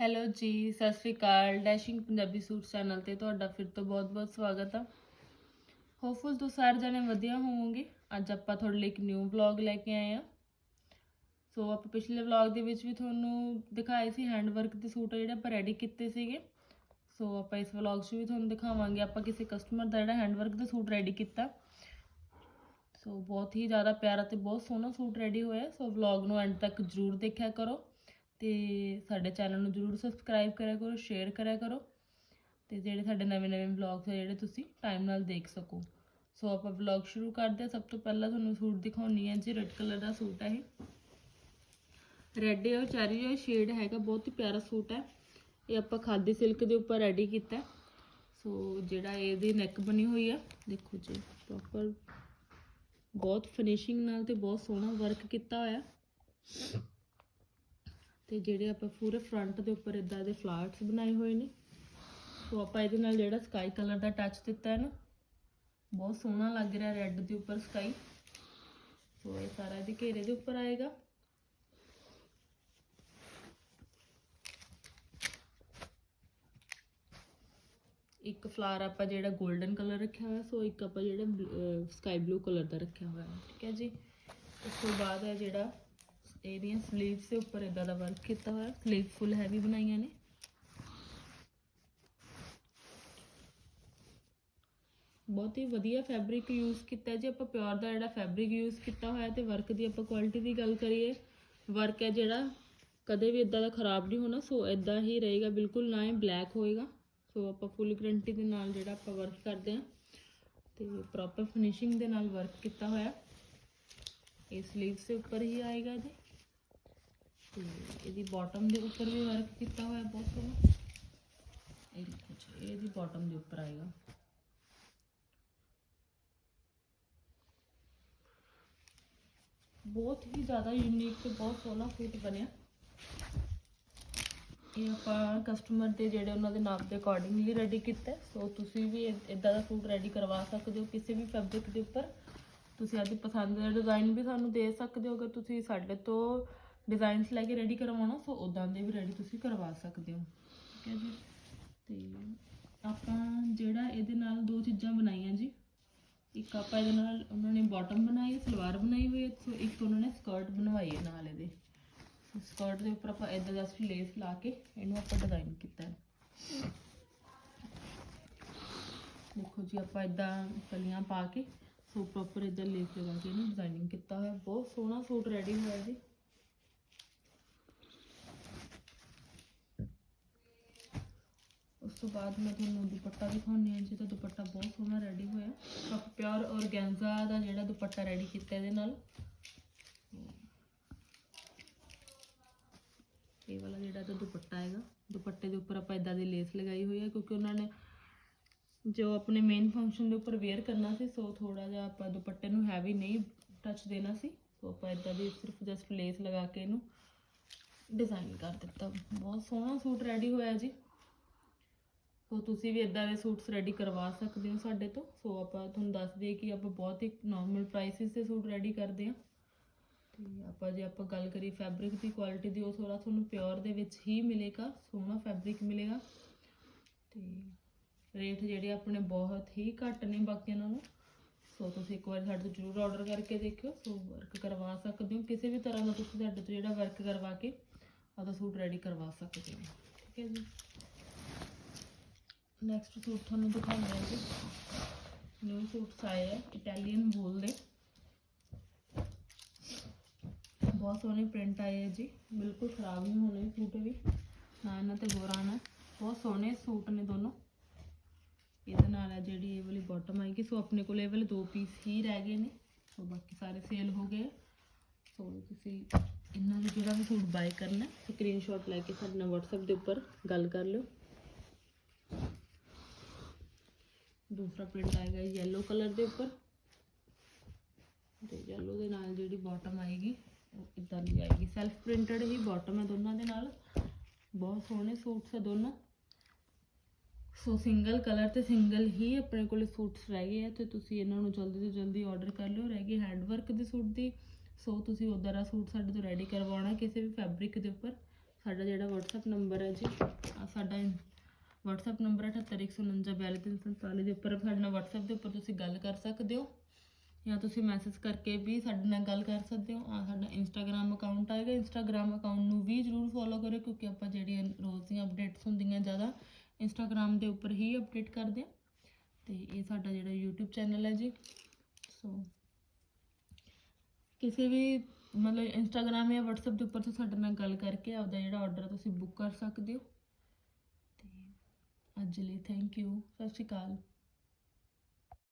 Hello ji, Sat Sri Akal. Dashing Punjabi suit channel ਤੇ ਤੁਹਾਡਾ ਫਿਰ ਤੋਂ ਬਹੁਤ-ਬਹੁਤ ਸਵਾਗਤ ਆ। ਹੋਪਫੁਲ ਤੁਸੀਂ ਸਾਰੇ ਜਣੇ ਵਧੀਆ ਹੋਵੋਗੇ। ਅੱਜ ਆਪਾਂ ਤੁਹਾਡੇ ਲਈ ਇੱਕ ਨਿਊ ਵਲੌਗ ਲੈ ਕੇ ਆਏ ਆ। ਸੋ ਆਪਾਂ ਪਿਛਲੇ ਵਲੌਗ ਦੇ ਵਿੱਚ ਵੀ ਤੁਹਾਨੂੰ ਦਿਖਾਏ ਸੀ ਹੈਂਡ ਵਰਕ ਦੇ ਸੂਟ ਜਿਹੜੇ ਆਪਾਂ ਰੈਡੀ ਕੀਤੇ ਸੀਗੇ। ਸੋ ਆਪਾਂ ਇਸ ਵਲੌਗ 'ਚ ਵੀ ਤੁਹਾਨੂੰ ਦਿਖਾਵਾਂਗੇ ਆਪਾਂ ਕਿਸੇ ਕਸਟਮਰ ਦਾ ਜਿਹੜਾ ਹੈਂਡ ਵਰਕ ਦਾ ਸੂਟ ਰੈਡੀ ਕੀਤਾ। ਸੋ ਬਹੁਤ ਹੀ ਜ਼ਿਆਦਾ ਪਿਆਰਾ ਤੇ ਬਹੁਤ ਸੋਹਣਾ ਸੂਟ ਰੈਡੀ ਹੋਇਆ। ਸੋ ਵਲੌਗ ਨੂੰ ਐਂਡ ਤੱਕ ਜਰੂਰ ਦੇਖਿਆ ਕਰੋ। ਤੇ ਸਾਡੇ ਚੈਨਲ ਨੂੰ ਜਰੂਰ ਸਬਸਕ੍ਰਾਈਬ ਕਰਿਆ ਕਰੋ ਸ਼ੇਅਰ ਕਰਿਆ ਕਰੋ ਤੇ ਜਿਹੜੇ ਸਾਡੇ ਨਵੇਂ-ਨਵੇਂ ਵਲੌਗਸ ਆ ਜਿਹੜੇ ਤੁਸੀਂ ਟਾਈਮ ਨਾਲ ਦੇਖ ਸਕੋ। ਸੋ ਆਪਾਂ ਵਲੌਗ ਸ਼ੁਰੂ ਕਰਦੇ ਹਾਂ। ਸਭ ਤੋਂ ਪਹਿਲਾਂ ਤੁਹਾਨੂੰ ਸੂਟ ਦਿਖਾਉਣੀ ਹੈ ਜੀ ਰੈੱਡ ਕਲਰ ਦਾ ਸੂਟ ਹੈ ਇਹ। ਰੈੱਡ ਔਰ ਚੈਰੀ ਦਾ ਸ਼ੇਡ ਹੈਗਾ, ਬਹੁਤ ਹੀ ਪਿਆਰਾ ਸੂਟ ਹੈ। ਇਹ ਆਪਾਂ ਖਾਦੀ ਸਿਲਕ ਦੇ ਉੱਪਰ ਰੈਡੀ ਕੀਤਾ ਸੋ ਜਿਹੜਾ ਇਹਦੀ ਨੈਕ ਬਣੀ ਹੋਈ ਹੈ ਦੇਖੋ ਜੀ ਪ੍ਰੋਪਰ ਬਹੁਤ ਫਿਨਿਸ਼ਿੰਗ ਨਾਲ ਤੇ ਬਹੁਤ ਸੋਹਣਾ ਵਰਕ ਕੀਤਾ ਹੋਇਆ। ਤੇ ਜਿਹੜੇ ਆਪਾਂ ਪੂਰੇ ਫਰੰਟ ਦੇ ਉੱਪਰ ਇਦਾਂ ਦੇ ਫਲਾਵਰਸ ਬਣਾਏ ਹੋਏ ਨੇ ਸੋ ਆਪਾਂ ਇਹਦੇ ਨਾਲ ਜਿਹੜਾ ਸਕਾਈ ਕਲਰ ਦਾ ਟੱਚ ਦਿੱਤਾ ਹੈ ਨਾ, ਬਹੁਤ ਸੋਹਣਾ ਲੱਗ ਰਿਹਾ ਰੈੱਡ ਦੇ ਉੱਪਰ ਸਕਾਈ ਸੋ ਇਹ ਸਾਰਾ ਇਹਦੇ ਘੇਰੇ ਦੇ ਉੱਪਰ ਆਏਗਾ। ਇੱਕ ਫਲਾਰ ਆਪਾਂ ਜਿਹੜਾ 골ਡਨ ਕਲਰ ਰੱਖਿਆ ਹੋਇਆ, ਸੋ ਇੱਕ ਆਪਾਂ ਜਿਹੜਾ ਸਕਾਈ ਬਲੂ ਕਲਰ ਦਾ ਰੱਖਿਆ ਹੋਇਆ ਠੀਕ ਹੈ ਜੀ? ਉਸ ਤੋਂ ਬਾਅਦ ਹੈ ਜਿਹੜਾ ਇਹਦੀਆਂ ਸਲੀਵਸ ਦੇ ਉੱਪਰ ਇਦਾਂ ਦਾ ਵਰਕ ਕੀਤਾ ਹੋਇਆ। ਸਲੀਵ ਫੁੱਲ ਹੈਵੀ ਬਣਾਈਆਂ ਨੇ। ਬਹੁਤ ਹੀ ਵਧੀਆ ਫੈਬਰਿਕ ਯੂਜ਼ ਕੀਤਾ। ਜੀ ਆਪਾਂ ਪਿਓਰ ਦਾ ਜਿਹੜਾ ਫੈਬਰਿਕ ਯੂਜ਼ ਕੀਤਾ ਹੋਇਆ ਤੇ ਵਰਕ ਦੀ ਆਪਾਂ ਕੁਆਲਿਟੀ ਦੀ ਗੱਲ ਕਰੀਏ ਵਰਕ ਹੈ ਜਿਹੜਾ ਕਦੇ ਵੀ ਇਦਾਂ ਦਾ ਖਰਾਬ ਨਹੀਂ ਹੋਣਾ। ਸੋ ਇਦਾਂ ਹੀ ਰਹੇਗਾ, ਬਿਲਕੁਲ ਨਾ ਹੀ ਬਲੈਕ ਹੋਏਗਾ। ਸੋ ਆਪਾਂ ਫੁੱਲ ਗਰੰਟੀ ਦੇ ਨਾਲ ਜਿਹੜਾ ਆਪਾਂ ਵਰਕ ਕਰਦੇ ਹਾਂ, ਤੇ ਪ੍ਰੋਪਰ ਫਿਨਿਸ਼ਿੰਗ ਦੇ ਨਾਲ ਵਰਕ ਕੀਤਾ ਹੋਇਆ। ਇਹ ਸਲੀਵਸ ਦੇ ਉੱਪਰ ਹੀ ਆਏਗਾ ਜੀ। ਤੇ ਇਹਦੀ ਬਾਟਮ ਦੇ ਉੱਪਰ ਵੀ ਵਰਕ ਕੀਤਾ ਹੋਇਆ ਬਹੁਤ ਸੋਹਣਾ। ਇਹ ਦੇਖੋ ਇਹਦੀ ਬਾਟਮ ਦੇ ਉੱਪਰ ਆਏਗਾ। ਬਹੁਤ ਹੀ ਜ਼ਿਆਦਾ ਯੂਨੀਕ ਤੇ ਬਹੁਤ ਸੋਹਣਾ ਸੂਟ ਬਣਿਆ। ਇਹ ਆਪਾਂ ਕਸਟਮਰ ਦੇ ਜਿਹੜੇ ਉਹਨਾਂ ਦੇ ਨਾਪ ਦੇ ਅਕੋਰਡਿੰਗਲੀ ਰੈਡੀ ਕੀਤਾ। ਸੋ ਤੁਸੀਂ ਵੀ ਇਦਾਂ ਦਾ ਸੂਟ ਰੈਡੀ ਕਰਵਾ ਸਕਦੇ ਹੋ ਕਿਸੇ ਵੀ ਫੈਬਰਿਕ ਦੇ ਉੱਪਰ। ਤੁਸੀਂ ਆਪਣੀ ਪਸੰਦ ਦਾ ਡਿਜ਼ਾਈਨ ਵੀ ਸਾਨੂੰ ਦੇ ਸਕਦੇ ਹੋ, ਅਗਰ ਤੁਸੀਂ ਸਾਡੇ ਤੋਂ ਡਿਜ਼ਾਈਨਸ ਲੈ ਕੇ ਰੈਡੀ ਕਰਵਾਉਣਾ ਸੋ ਉਦਾਂ ਦੇ ਵੀ ਰੈਡੀ ਤੁਸੀਂ ਕਰਵਾ ਸਕਦੇ ਹੋ। ਠੀਕ ਹੈ ਜੀ? ਤੇ ਆਪਾਂ ਜਿਹੜਾ ਇਹਦੇ ਨਾਲ ਦੋ ਚੀਜ਼ਾਂ ਬਣਾਈਆਂ ਜੀ। ਇੱਕ ਆਪਾਂ ਇਹਦੇ ਨਾਲ ਉਹਨਾਂ ਨੇ ਬਾਟਮ ਬਣਾਈ, ਸਲਵਾਰ ਬਣਾਈ ਹੋਈ ਹੈ ਸੋ ਇੱਕ ਉਹਨਾਂ ਨੇ ਸਕਰਟ ਬਣਵਾਈ ਹੈ ਨਾਲ ਇਹਦੇ। ਸਕਰਟ ਦੇ ਉੱਪਰ ਆਪਾਂ ਇਦਾਂ ਅਸੀਂ ਲੇਸ ਲਾ ਕੇ ਇਹਨੂੰ ਆਪਾਂ ਡਿਜ਼ਾਈਨ ਕੀਤਾ ਹੈ। ਦੇਖੋ ਜੀ, ਆਪਾਂ ਇਦਾਂ ਕਲੀਆਂ ਪਾ ਕੇ ਸੋ ਪ੍ਰੋਪਰ ਇਦਾਂ ਲੇਸ ਲਗਾ ਕੇ ਇਹਨੂੰ ਡਿਜ਼ਾਈਨਿੰਗ ਕੀਤਾ ਹੋਇਆ। ਬਹੁਤ ਸੋਹਣਾ ਸੂਟ ਰੈਡੀ ਹੋਇਆ ਜੀ। ਤੋਂ ਬਾਅਦ ਮੈਂ ਤੁਹਾਨੂੰ ਦੁਪੱਟਾ ਦਿਖਾਉਣੀ ਹੈ ਜੀ ਤਾਂ ਦੁਪੱਟਾ ਬਹੁਤ ਸੋਹਣਾ ਰੈਡੀ ਹੋਇਆ ਆਪਾਂ ਪਿਓਰ ਔਰਗੈਂਜ਼ਾ ਦਾ ਜਿਹੜਾ ਦੁਪੱਟਾ ਰੈਡੀ ਕੀਤਾ ਇਹਦੇ ਨਾਲ। ਇਹ ਵਾਲਾ ਜਿਹੜਾ ਤਾਂ ਦੁਪੱਟਾ ਹੈਗਾ, ਦੁਪੱਟੇ ਦੇ ਉੱਪਰ ਆਪਾਂ ਇਦਾਂ ਦੀ ਲੇਸ ਲਗਾਈ ਹੋਈ ਹੈ, ਕਿਉਂਕਿ ਉਹਨਾਂ ਨੇ ਜੋ ਆਪਣੇ ਮੇਨ ਫੰਕਸ਼ਨ ਦੇ ਉੱਪਰ ਵੇਅਰ ਕਰਨਾ ਸੀ, ਸੋ ਥੋੜਾ ਜਿਹਾ ਆਪਾਂ ਦੁਪੱਟੇ ਨੂੰ ਹੈਵੀ ਨਹੀਂ ਟੱਚ ਦੇਣਾ ਸੀ, ਸੋ ਆਪਾਂ ਇਦਾਂ ਦੀ ਸਿਰਫ ਜਸਟ ਲੇਸ ਲਗਾ ਕੇ ਇਹਨੂੰ ਡਿਜ਼ਾਈਨ ਕਰ ਦਿੱਤਾ। ਬਹੁਤ ਸੋਹਣਾ ਸੂਟ ਰੈਡੀ ਹੋਇਆ ਜੀ। ਸੋ ਤੁਸੀਂ ਵੀ ਇਦਾਂ ਦੇ ਸੂਟਸ ਰੈਡੀ ਕਰਵਾ ਸਕਦੇ ਹੋ ਸਾਡੇ ਤੋਂ। ਸੋ ਆਪਾਂ ਤੁਹਾਨੂੰ ਦੱਸ ਦਈਏ ਕਿ ਆਪਾਂ ਬਹੁਤ ਹੀ ਨਾਰਮਲ ਪ੍ਰਾਈਸਿਸ ਤੇ ਸੂਟ ਰੈਡੀ ਕਰਦੇ ਹਾਂ। ਤੇ ਆਪਾਂ ਜੇ ਆਪਾਂ ਗੱਲ ਕਰੀ ਫੈਬਰਿਕ ਦੀ ਕੁਆਲਿਟੀ ਦੀ, ਉਹ ਥੋੜਾ ਤੁਹਾਨੂੰ ਪਿਓਰ ਦੇ ਵਿੱਚ ਹੀ ਮਿਲੇਗਾ, ਸੋਹਣਾ ਫੈਬਰਿਕ ਮਿਲੇਗਾ। ਤੇ ਰੇਟ ਜਿਹੜੇ ਆਪਣੇ ਬਹੁਤ ਹੀ ਘੱਟ ਨੇ ਬਾਕੀਆਂ ਨਾਲੋਂ। ਸੋ ਤੁਸੀਂ ਇੱਕ ਵਾਰ ਸਾਡੇ ਤੋਂ ਜ਼ਰੂਰ ਆਰਡਰ ਕਰਕੇ ਦੇਖਿਓ। ਸੋ ਵਰਕ ਕਰਵਾ ਸਕਦੇ ਹੋ। ਕਿਸੇ ਵੀ ਤਰ੍ਹਾਂ ਦਾ ਤੁਸੀਂ ਸਾਡੇ ਤੋਂ ਜਿਹੜਾ ਵਰਕ ਕਰਵਾ ਕੇ ਆਪਦਾ ਸੂਟ ਰੈਡੀ ਕਰਵਾ ਸਕਦੇ ਹੋ। ਠੀਕ ਹੈ ਜੀ। ਨੈਕਸਟ ਸੂਟ ਤੁਹਾਨੂੰ ਦਿਖਾਉਂਦੇ ਹਾਂ ਜੀ। ਨਿਊ ਸੂਟਸ ਆਏ ਹੈ ਇਟਾਲੀਅਨ ਵੂਲ ਦੇ। ਬਹੁਤ ਸੋਹਣੇ ਪ੍ਰਿੰਟ ਆਏ ਹੈ ਜੀ। ਬਿਲਕੁਲ ਖਰਾਬ ਨਹੀਂ ਹੋਣੇ ਸੂਟ ਵੀ। ਨਾ ਇਹਨਾਂ ਤੇ ਗੋਰਾ ਨਾ। ਬਹੁਤ ਸੋਹਣੇ ਸੂਟ ਨੇ ਦੋਨੋਂ। ਇਹਦੇ ਨਾਲ ਹੈ ਜਿਹੜੀ ਇਹ ਵਾਲੀ ਬਾਟਮ ਆਏਗੀ ਸੋ ਆਪਣੇ ਕੋਲ ਇਹ ਵਾਲੇ ਦੋ ਪੀਸ ਹੀ ਰਹਿ ਗਏ ਨੇ। ਸੋ ਬਾਕੀ ਸਾਰੇ ਸੇਲ ਹੋ ਗਏ ਸੋ ਤੁਸੀਂ ਇਹਨਾਂ ਦਾ ਜਿਹੜਾ ਵੀ ਸੂਟ ਬਾਏ ਕਰਨਾ ਸਕਰੀਨਸ਼ਾਟ ਲੈ ਕੇ ਸਾਡੇ ਨਾਲ WhatsApp ਦੇ ਉੱਪਰ ਗੱਲ ਕਰ ਲਿਓ। ਦੂਸਰਾ ਪ੍ਰਿੰਟ ਆਏਗਾ ਯੈਲੋ ਕਲਰ ਦੇ ਉੱਪਰ। ਤੇ ਯੈਲੋ ਦੇ ਨਾਲ ਜਿਹੜੀ ਬਾਟਮ ਆਏਗੀ, ਉਹ ਇਦਾਂ ਦੀ ਆਏਗੀ। ਸੈਲਫ ਪ੍ਰਿੰਟਡ ਹੀ ਬਾਟਮ ਹੈ ਦੋਨਾਂ ਦੇ ਨਾਲ। ਬਹੁਤ ਸੋਹਣੇ ਸੂਟਸ ਹੈ ਦੋਨੋਂ। ਸੋ ਸਿੰਗਲ ਕਲਰ ਤੇ ਸਿੰਗਲ ਹੀ ਆਪਣੇ ਕੋਲੇ ਸੂਟਸ ਰਹਿ ਗਏ ਆ ਤੇ ਤੁਸੀਂ ਇਹਨਾਂ ਨੂੰ ਜਲਦੀ ਤੋਂ ਜਲਦੀ ਆਰਡਰ ਕਰ ਲਿਓ। ਰਹਿ ਗਈ ਹੈਂਡ ਵਰਕ ਦੇ ਸੂਟ ਦੀ। ਸੋ ਤੁਸੀਂ ਉਦਾਂ ਦਾ ਸੂਟ ਸਾਡੇ ਤੋਂ ਰੈਡੀ ਕਰਵਾਉਣਾ ਕਿਸੇ ਵੀ ਫੈਬਰਿਕ ਦੇ ਉੱਪਰ। ਸਾਡਾ ਜਿਹੜਾ WhatsApp ਨੰਬਰ ਹੈ ਜੀ ਸਾਡਾ WhatsApp ਨੰਬਰ ਹੈ 7814942347 ਦੇ ਉੱਪਰ ਸਾਡੇ ਨਾਲ WhatsApp ਦੇ ਉੱਪਰ ਤੁਸੀਂ ਗੱਲ ਕਰ ਸਕਦੇ ਹੋ। ਜਾਂ ਤੁਸੀਂ ਮੈਸੇਜ ਕਰਕੇ ਵੀ ਸਾਡੇ ਨਾਲ ਗੱਲ ਕਰ ਸਕਦੇ ਹੋ। ਆ ਸਾਡਾ ਇੰਸਟਾਗ੍ਰam ਅਕਾਊਂਟ ਆਏਗਾ ਇੰਸਟਾਗ੍ਰam ਅਕਾਊਂਟ ਨੂੰ ਵੀ ਜਰੂਰ ਫੋਲੋ ਕਰਿਓ, ਕਿਉਂਕਿ ਆਪਾਂ ਜਿਹੜੀਆਂ ਰੋਜ਼ ਦੀਆਂ ਅਪਡੇਟਸ ਹੁੰਦੀਆਂ, ਜ਼ਿਆਦਾ ਇੰਸਟਾਗ੍ਰam ਦੇ ਉੱਪਰ ਹੀ ਅਪਡੇਟ ਕਰਦੇ ਹਾਂ। ਤੇ ਇਹ ਸਾਡਾ ਜਿਹੜਾ YouTube ਚੈਨਲ ਹੈ ਜੀ। ਸੋ ਕਿਸੇ ਵੀ ਮਤਲਬ ਇੰਸਟਾਗ੍ਰam ਜਾਂ WhatsApp ਦੇ ਉੱਪਰ ਤੁਸੀਂ ਸਾਡੇ ਨਾਲ ਗੱਲ ਕਰਕੇ ਆਪਦਾ ਜਿਹੜਾ ਆਰਡਰ ਤੁਸੀਂ ਬੁੱਕ ਕਰ ਸਕਦੇ ਹੋ। ਅੱਜ ਲਈ ਥੈਂਕ ਯੂ ਸਤਿ ਸ਼੍ਰੀ ਅਕਾਲ।